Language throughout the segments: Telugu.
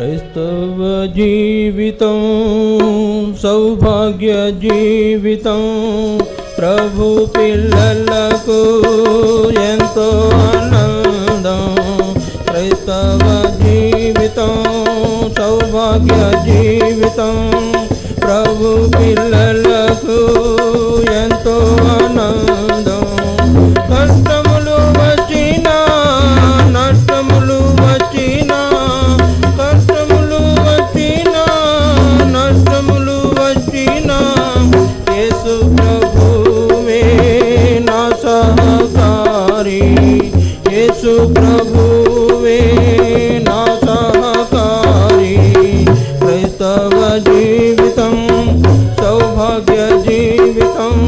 క్రైస్తవ జీవితం సౌభాగ్య జీవితం ప్రభు పిల్లలకు ఎంతో ఆనందం. క్రైస్తవ జీవితం సౌభాగ్య జీవితం ప్రభు పిల్లలకు యేసు ప్రభువే నా సహకారి క్రైస్తవ జీవితం సౌభాగ్య జీవితం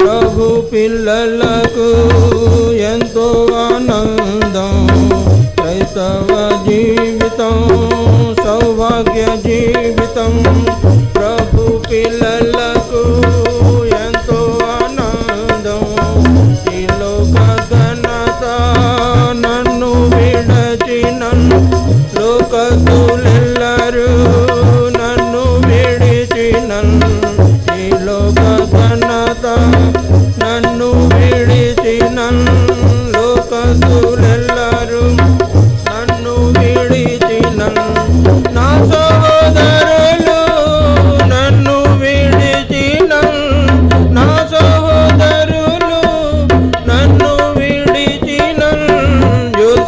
ప్రభు పిల్లలకు ఎంతో ఆనందం క్రైస్తవ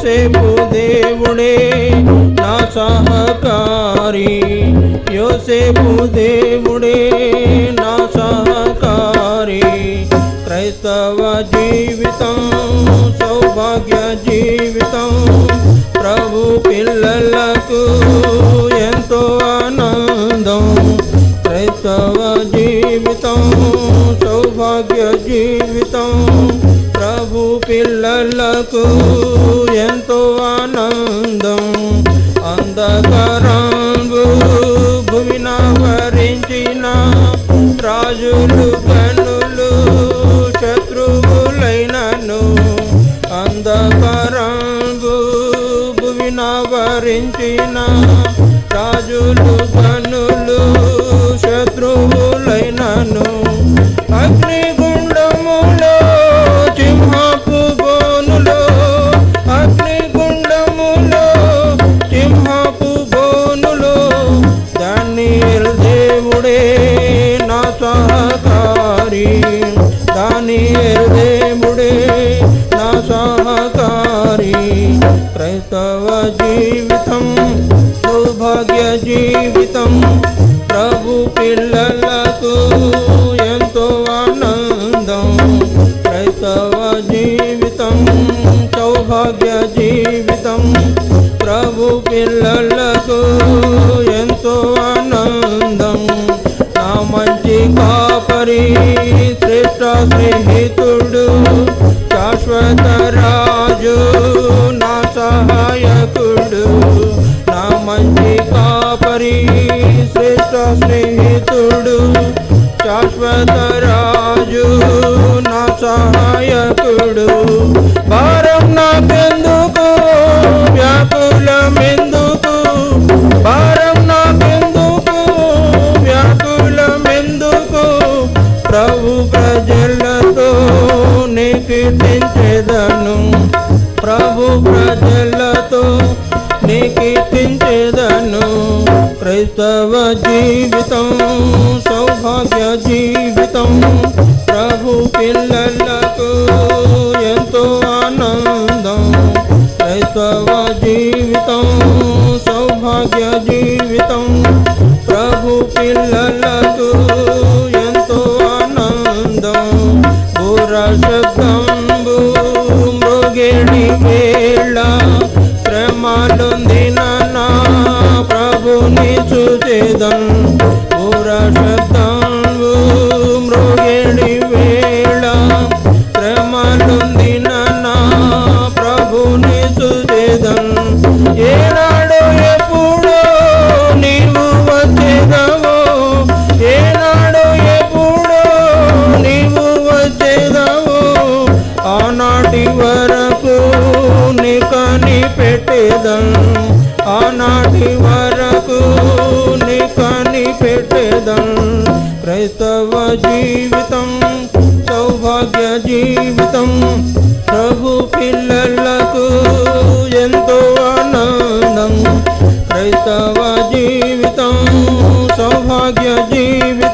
యోసేపు దేవుడే నా సహకారి. యోసేపు దేవుడే నా సహకారి. క్రైస్తవ జీవితం సౌభాగ్య జీవితం ప్రభు పిల్లలకు ఎంతో ఆనందం. క్రైస్తవ జీవితం సౌభాగ్య జీవితం పిల్లలకు ఎంతో ఆనందం. అంధకారంబు భూమిన భరించిన రాజులు కనులు శత్రువులైనను. అంధకారంబు భూమిన భరించిన రాజులు కనులు శత్రువులైనను. అగ్ని దాని దేవుడే నా సహకారి. క్రైస్తవ జీవితం సౌభాగ్య జీవితం ప్రభు పిల్లలకు ఎంతో ఆనందం. క్రైస్తవ జీవితం సౌభాగ్య జీవితం ప్రభు పిల్లలకు ఎంతో కీర్తించేదను ప్రభు ప్రజలతో నీ కీర్తించేదను క్రైస్తవ జీవితం సౌ మాలుంది క్రైస్తవ జీవితం సౌభాగ్య జీవితం ప్రభు పిల్లలకు ఎంతో ఆనందం. క్రైస్తవ జీవితం సౌభాగ్య జీవితం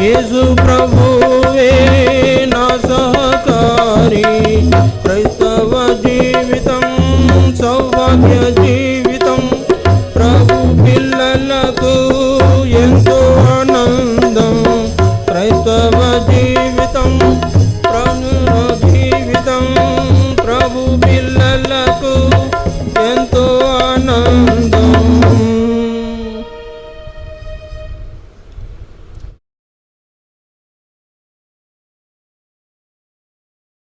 యేసు ప్రభువే నా సహకారి. క్రైస్తవ జీవితం సౌభాగ్య జీవితం ప్రభు పిల్లలకు